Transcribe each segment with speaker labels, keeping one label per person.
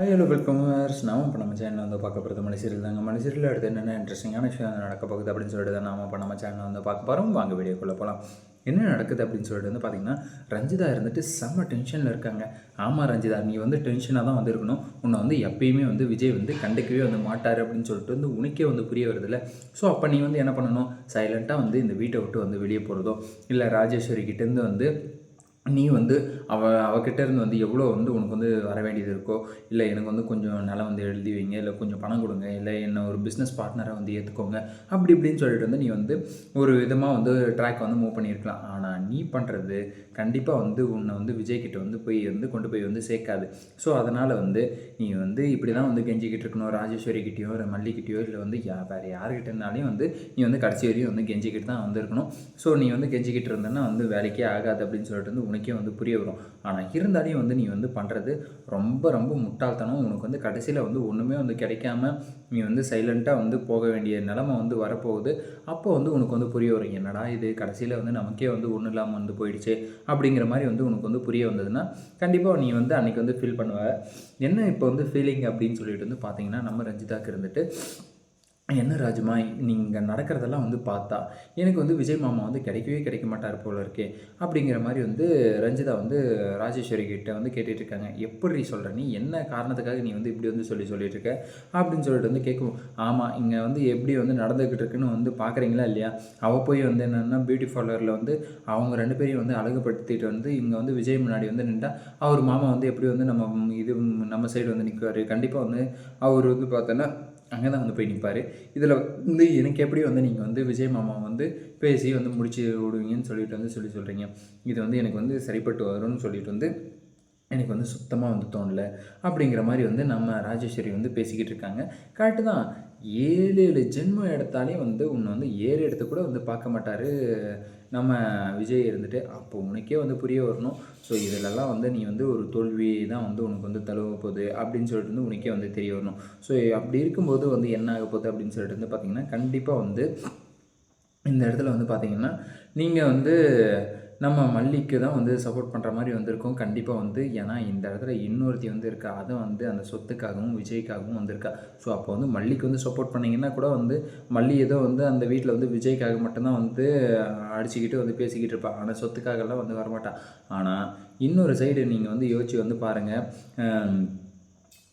Speaker 1: Hello welcome நாம இப்போ நம்ம சேனலில் வந்து பார்க்க போகிறது மனுஷரில் தாங்க. மனுஷரில் அடுத்து என்னென்ன இன்ட்ரெஸ்டிங்கான விஷயம் நடக்க போகுது அப்படின்னு சொல்லிட்டு தான் நாம இப்போ நம்ம சேனலில் வந்து பார்க்க போகிறோம் வாங்க வீடியோக்குள்ளே போகலாம் என்ன நடக்குது அப்படின்னு சொல்லிட்டு வந்து பார்த்தீங்கன்னா ரஞ்சிதா இருந்துட்டு செம்ம டென்ஷனில் இருக்காங்க. ஆமாம் ரஞ்சிதா நீ வந்து டென்ஷனாக தான் வந்திருக்கணும். உன்னை வந்து எப்பயுமே வந்து விஜய் வந்து கண்டுக்கவே வந்து மாட்டார் அப்படின்னு சொல்லிட்டு வந்து உனக்கே வந்து புரிய வருதுல்ல. ஸோ அப்போ நீ வந்து என்ன பண்ணணும்? சைலண்ட்டாக வந்து இந்த வீட்டை விட்டு வந்து வெளியே போகிறதோ இல்லை ராஜேஸ்வரி கிட்டேருந்து வந்து நீ வந்து அவ அவகிட்ட இருந்து வந்து எவ்வளோ வந்து உனக்கு வந்து வர வேண்டியது இருக்கோ இல்லை எனக்கு வந்து கொஞ்சம் நிலம் வந்து எழுதி வைங்க இல்லை கொஞ்சம் பணம் கொடுங்க இல்லை என்ன ஒரு பிஸ்னஸ் பார்ட்னரை வந்து ஏற்றுக்கோங்க அப்படி இப்படின்னு சொல்லிட்டு வந்து நீ வந்து ஒரு விதமாக வந்து ட்ராக் வந்து மூவ் பண்ணியிருக்கலாம். ஆனால் நீ பண்ணுறது கண்டிப்பாக வந்து உன்னை வந்து விஜய்கிட்ட வந்து போய் வந்து கொண்டு போய் வந்து சேர்க்காது. ஸோ அதனால் வந்து நீ வந்து இப்படி தான் வந்து கெஞ்சிக்கிட்டு இருக்கணும் ராஜேஸ்வரி கிட்டேயோ இல்லை மல்லிகிட்டேயோ இல்லை வந்து யா வேறு யாருக்கிட்டனாலையும் வந்து நீ வந்து கடைசி வரையும் வந்து கெஞ்சிக்கிட்டு தான் வந்து இருக்கணும். ஸோ நீ வந்து கெஞ்சிக்கிட்டு இருந்தேன்னா வந்து வேலைக்கே ஆகாது அப்படின்னு சொல்லிட்டு வந்து உனக்கே வந்து புரிய வரும். ஆனால் இருந்தாலையும் வந்து நீ வந்து பண்ணுறது ரொம்ப ரொம்ப முட்டாள்தனம். உனக்கு வந்து கடைசியில் வந்து ஒன்றுமே வந்து கிடைக்காம நீ வந்து சைலண்ட்டாக வந்து போக வேண்டிய நிலமை வந்து வரப்போகுது. அப்போ வந்து உனக்கு வந்து புரிய வரும். என்னடா இது? கடைசியில் வந்து நமக்கே வந்து ஒன்றும் இல்லாமல் வந்து போயிடுச்சு அப்படிங்கிற மாதிரி வந்து உனக்கு வந்து புரிய வந்ததுன்னா கண்டிப்பாக நீ வந்து அன்றைக்கி வந்து ஃபீல் பண்ணுவ. என்ன இப்போ வந்து ஃபீலிங் அப்படின்னு சொல்லிட்டு வந்து பார்த்தீங்கன்னா நம்ம ரஞ்சிதாக்கு இருந்துட்டு என்ன ராஜுமா நீங்கள் நடக்கிறதெல்லாம் வந்து பார்த்தா எனக்கு வந்து விஜய் மாமா வந்து கிடைக்கவே கிடைக்க மாட்டார் போல இருக்கே அப்படிங்கிற மாதிரி வந்து ரஞ்சிதா வந்து ராஜேஸ்வரி கிட்ட வந்து கேட்டுட்டு இருக்காங்க. எப்படி சொல்கிற நீ? என்ன காரணத்துக்காக நீ வந்து இப்படி வந்து சொல்லி சொல்லிட்டு இருக்க? அப்படின்னு சொல்லிட்டு வந்து கேட்கும் ஆமாம் இங்கே வந்து எப்படி வந்து நடந்துக்கிட்டு இருக்குன்னு வந்து பார்க்குறீங்களா இல்லையா? அவள் போய் வந்து என்னென்னா பியூட்டி பார்லரில் வந்து அவங்க ரெண்டு பேரையும் வந்து அழகுபடுத்திட்டு வந்து இங்கே வந்து விஜய் முன்னாடி வந்து நின்றா அவர் மாமா வந்து எப்படி வந்து நம்ம இது நம்ம சைடு வந்து நிற்குவார் கண்டிப்பாக வந்து அவர் வந்து பார்த்தோன்னா அங்கே தான் வந்து போய் நிற்பார் இதில் வந்து எனக்கு எப்படி வந்து நீங்கள் வந்து விஜய் மாமா வந்து பேசி வந்து முடிச்சு விடுவீங்கன்னு சொல்லிட்டு வந்து சொல்லி சொல்கிறீங்க இது வந்து எனக்கு வந்து சரிப்பட்டு வரும்னு சொல்லிட்டு வந்து எனக்கு வந்து சுத்தமாக வந்து தோணல. அப்படிங்கிற மாதிரி வந்து நம்ம ராஜேஸ்வரி வந்து பேசிக்கிட்டு இருக்காங்க. கரெக்டு தான். ஏழு ஏழு ஜென்மம் எடுத்தாலே வந்து உன்னை வந்து ஏழு எடுத்து கூட வந்து பார்க்க மாட்டார். நம்ம விஜய் இருந்துட்டு அப்போ உனக்கே வந்து புரிய வரணும். ஸோ இதிலெல்லாம் வந்து நீ வந்து ஒரு தோல்வி தான் வந்து உனக்கு வந்து தழுவ போகுது அப்படின்னு சொல்லிட்டு வந்து உனக்கே வந்து தெரிய வரணும். ஸோ அப்படி இருக்கும்போது வந்து என்ன ஆக போகுது அப்படின்னு சொல்லிட்டு வந்து பார்த்திங்கன்னா கண்டிப்பாக வந்து இந்த இடத்துல வந்து பார்த்திங்கன்னா நீங்கள் வந்து நம்ம மல்லிக்கு தான் வந்து சப்போர்ட் பண்ணுற மாதிரி வந்திருக்கோம். கண்டிப்பாக வந்து ஏன்னா இந்த இடத்துல இன்னொருத்தி வந்து இருக்கா. அதை வந்து அந்த சொத்துக்காகவும் விஜய்க்காகவும் வந்திருக்கா. ஸோ அப்போ வந்து மல்லிக்கு வந்து சப்போர்ட் பண்ணிங்கன்னா கூட வந்து மல்லி ஏதோ வந்து அந்த வீட்டில் வந்து விஜய்க்காக மட்டும்தான் வந்து அடிச்சுக்கிட்டு வந்து பேசிக்கிட்டு இருப்பாள் ஆனால் சொத்துக்காகலாம் வந்து வரமாட்டாள் ஆனால் இன்னொரு சைடு நீங்கள் வந்து யோசிச்சு வந்து பாருங்கள்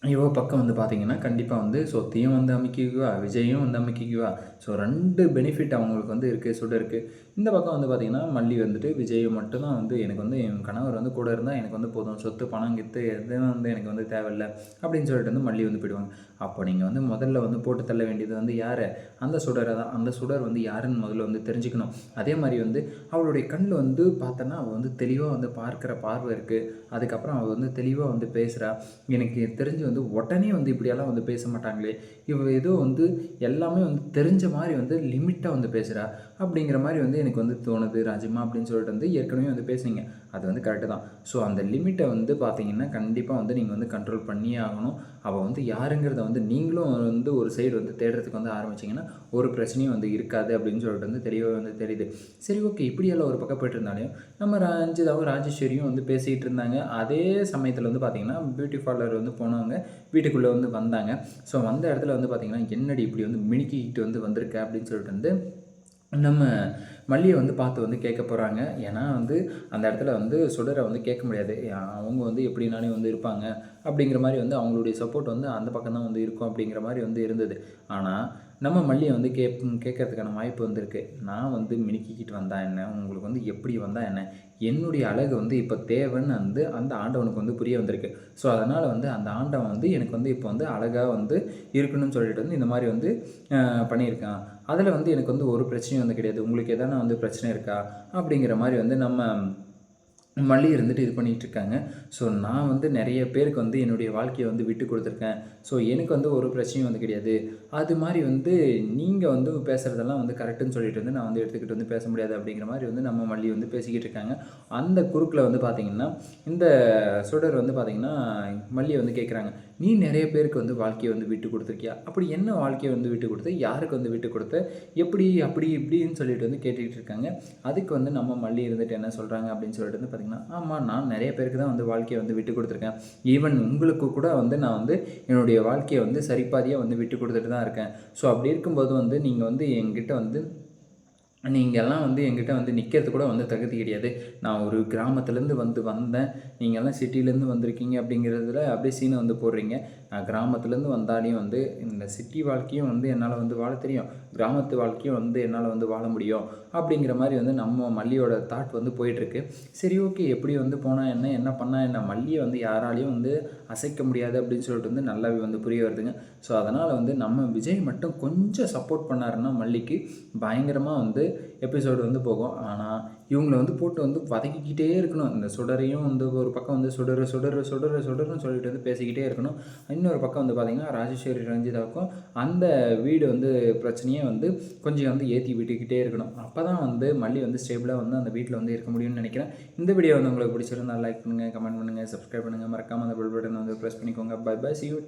Speaker 1: இவ பக்கம் வந்து பார்த்தீங்கன்னா கண்டிப்பாக வந்து சொத்தையும் வந்து அமைக்கிக்குவா. விஜயும் வந்து அமைக்கிக்குவா. ஸோ ரெண்டு பெனிஃபிட் அவங்களுக்கு வந்து இருக்குது சுட இருக்குது இந்த பக்கம் வந்து பார்த்திங்கன்னா மல்லி வந்துட்டு விஜய் மட்டும்தான் வந்து எனக்கு வந்து என் கணவர் வந்து கூட இருந்தால் எனக்கு வந்து போதும். சொத்து பணம் கித்து எதுவும் வந்து எனக்கு வந்து தேவையில்லை அப்படின்னு சொல்லிட்டு வந்து மல்லி வந்து போயிடுவாங்க. அப்போ நீங்கள் வந்து முதல்ல வந்து போட்டு தள்ள வேண்டியது வந்து யார்? அந்த சுடரை தான். அந்த சுடர் வந்து யாருன்னு முதல்ல வந்து தெரிஞ்சுக்கணும். அதே மாதிரி வந்து அவளுடைய கண்ணில் வந்து பார்த்தோன்னா அவள் வந்து தெளிவாக வந்து பார்க்குற பார்வை இருக்குது அதுக்கப்புறம் அவள் வந்து தெளிவாக வந்து பேசுகிறா எனக்கு தெரிஞ்சு வந்து உடனே வந்து இப்படியெல்லாம் வந்து பேச மாட்டாங்களே. இவ ஏதோ வந்து எல்லாமே வந்து தெரிஞ்ச மாதிரி வந்து லிமிட்டாக வந்து பேசுகிறா அப்படிங்கிற மாதிரி வந்து எனக்கு வந்து தோணுது. ராஜிமா அப்படின்னு சொல்லிட்டு வந்து ஏற்கனவே வந்து பேசுனீங்க. அது வந்து கரெக்டு தான். ஸோ அந்த லிமிட்டை வந்து பார்த்தீங்கன்னா கண்டிப்பாக வந்து நீங்கள் வந்து கண்ட்ரோல் பண்ணியே ஆகணும். அவள் வந்து யாருங்கிறத வந்து நீங்களும் வந்து ஒரு சைடு வந்து தேடுறதுக்கு வந்து ஆரம்பிச்சிங்கன்னா ஒரு பிரச்சனையும் வந்து இருக்காது அப்படின்னு சொல்லிட்டு வந்து தெளிவாக வந்து தெரியுது. சரி ஓகே இப்படியெல்லாம் ஒரு பக்கம் போயிட்டு இருந்தாலையும் நம்ம ரஞ்சிதாவும் ராஜேஸ்வரியும் வந்து பேசிகிட்டு இருந்தாங்க. அதே சமயத்தில் வந்து பார்த்திங்கன்னா பியூட்டி பார்லர் வந்து போனவங்க வீட்டுக்குள்ளே வந்து வந்தாங்க. ஸோ வந்த இடத்துல வந்து பார்த்திங்கன்னா என்னடி இப்படி வந்து மினுக்கிக்கிட்டு வந்து வந்திருக்க அப்படின்னு சொல்லிட்டு வந்து நம்ம மல்லியை வந்து பார்த்து வந்து கேட்க போகிறாங்க ஏன்னா வந்து அந்த இடத்துல வந்து சுடரை வந்து கேட்க முடியாது. அவங்க வந்து எப்படினாலே வந்து இருப்பாங்க அப்படிங்கிற மாதிரி வந்து அவங்களுடைய சப்போர்ட் வந்து அந்த பக்கம் தான் வந்து இருக்கும் அப்படிங்கிற மாதிரி வந்து இருந்தது. ஆனால் நம்ம மல்லியை வந்து கேப் கேட்கறதுக்கான வாய்ப்பு வந்திருக்கு. நான் வந்து மினுக்கிக்கிட்டு வந்தா என்ன? உங்களுக்கு வந்து எப்படி வந்தால் என்ன? என்னுடைய அழகு வந்து இப்போ தேவைன்னு வந்து அந்த ஆண்டவனுக்கு வந்து புரிய வந்திருக்கு. ஸோ அதனால் வந்து அந்த ஆண்டவன் வந்து எனக்கு வந்து இப்போ வந்து அழகாக வந்து இருக்கணும்னு சொல்லிட்டு வந்து இந்த மாதிரி வந்து பண்ணியிருக்கான். அதில் வந்து எனக்கு வந்து ஒரு பிரச்சனையும் வந்து கிடையாது. உங்களுக்கு எதனா வந்து பிரச்சனை இருக்கா? அப்படிங்கிற மாதிரி வந்து நம்ம மல்லி இருந்துட்டு இது பண்ணிகிட்டு இருக்காங்க ஸோ நான் வந்து நிறைய பேருக்கு வந்து என்னுடைய வாழ்க்கையை வந்து விட்டு கொடுத்துருக்கேன். ஸோ எனக்கு வந்து ஒரு பிரச்சனையும் வந்து கிடையாது. அது மாதிரி வந்து நீங்கள் வந்து பேசுகிறதெல்லாம் வந்து கரெக்டுன்னு சொல்லிட்டு வந்து நான் வந்து எடுத்துக்கிட்டு வந்து பேச முடியாது அப்படிங்கிற மாதிரி வந்து நம்ம மல்லி வந்து பேசிக்கிட்டு இருக்காங்க. அந்த குறுக்கில் வந்து பார்த்திங்கன்னா இந்த சுடர் வந்து பார்த்திங்கன்னா மல்லியை வந்து கேட்குறாங்க நீ நிறைய பேருக்கு வந்து வாழ்க்கையை வந்து விட்டு கொடுத்துருக்கியா? அப்படி என்ன வாழ்க்கையை வந்து விட்டு கொடுத்த? யாருக்கு வந்து விட்டு கொடுத்த? எப்படி அப்படி இப்படின்னு சொல்லிட்டு வந்து கேட்டுக்கிட்டு இருக்காங்க. அதுக்கு வந்து நம்ம மல்லி இருந்துட்டு என்ன சொல்கிறாங்க அப்படின்னு சொல்லிட்டு வந்து பார்த்திங்கன்னா ஆமாம் நான் நிறைய பேருக்கு தான் வந்து வாழ்க்கையை வந்து விட்டு கொடுத்துருக்கேன். ஈவன் உங்களுக்கு கூட வந்து நான் வந்து என்னுடைய வாழ்க்கையை வந்து சரிப்பாதியாக வந்து விட்டு கொடுத்துட்டு தான் இருக்கேன். ஸோ அப்படி இருக்கும்போது வந்து நீங்கள் வந்து என்கிட்ட வந்து நீங்கள்லாம் வந்து எங்கிட்ட வந்து நிற்கிறது கூட வந்து தகுதி கிடையாது. நான் ஒரு கிராமத்துலேருந்து வந்து வந்தேன். நீங்கள்லாம் சிட்டிலேருந்து வந்திருக்கீங்க அப்படிங்கிறதுல அப்படியே சீனை வந்து போடுறீங்க. நான் கிராமத்துலேருந்து வந்தாலையும் வந்து இந்த சிட்டி வாழ்க்கையும் வந்து என்னால் வந்து வாழ தெரியும். கிராமத்து வாழ்க்கையும் வந்து என்னால் வந்து வாழ முடியும். அப்படிங்கிற மாதிரி வந்து நம்ம மல்லியோட தாட் வந்து போயிட்டுருக்கு. சரி ஓகே எப்படி வந்து போனால் என்ன என்ன பண்ணால் என்ன? மல்லியை வந்து யாராலையும் வந்து அசைக்க முடியாது அப்படின்னு சொல்லிட்டு வந்து நல்லாவே வந்து புரிய வருதுங்க. ஸோ அதனால் வந்து நம்ம விஜய் மட்டும் கொஞ்சம் சப்போர்ட் பண்ணாருன்னா மல்லிக்கு பயங்கரமாக வந்து எபிசோடு வந்து போகும். ஆனால் இவங்களை வந்து போட்டு வந்து வதக்கிக்கிட்டே இருக்கணும். இந்த சுடரையும் வந்து ஒரு பக்கம் வந்து சுடர சுடர் சுடர் சுடர்னு சொல்லிட்டு வந்து பேசிக்கிட்டே இருக்கணும். இன்னொரு பக்கம் வந்து பார்த்திங்கன்னா ராஜேஸ்வரி ரஞ்சிதாவுக்கும் அந்த வீடு வந்து பிரச்சனையே வந்து கொஞ்சம் வந்து ஏற்றி விட்டுக்கிட்டே இருக்கணும். அப்போ தான் வந்து மல்லி வந்து ஸ்டேபிளாக வந்து அந்த வீட்டில் வந்து இருக்க முடியும்னு நினைக்கிறேன். இந்த வீடியோ வந்து உங்களுக்கு பிடிச்சிருந்தா லைக் பண்ணுங்கள் கமெண்ட் பண்ணுங்கள் சப்ஸ்கிரைப் பண்ணுங்கள் மறக்காமல் அந்த பெல் பட்டன் வந்து ப்ரெஸ் பண்ணிக்கோங்க. Bye bye see you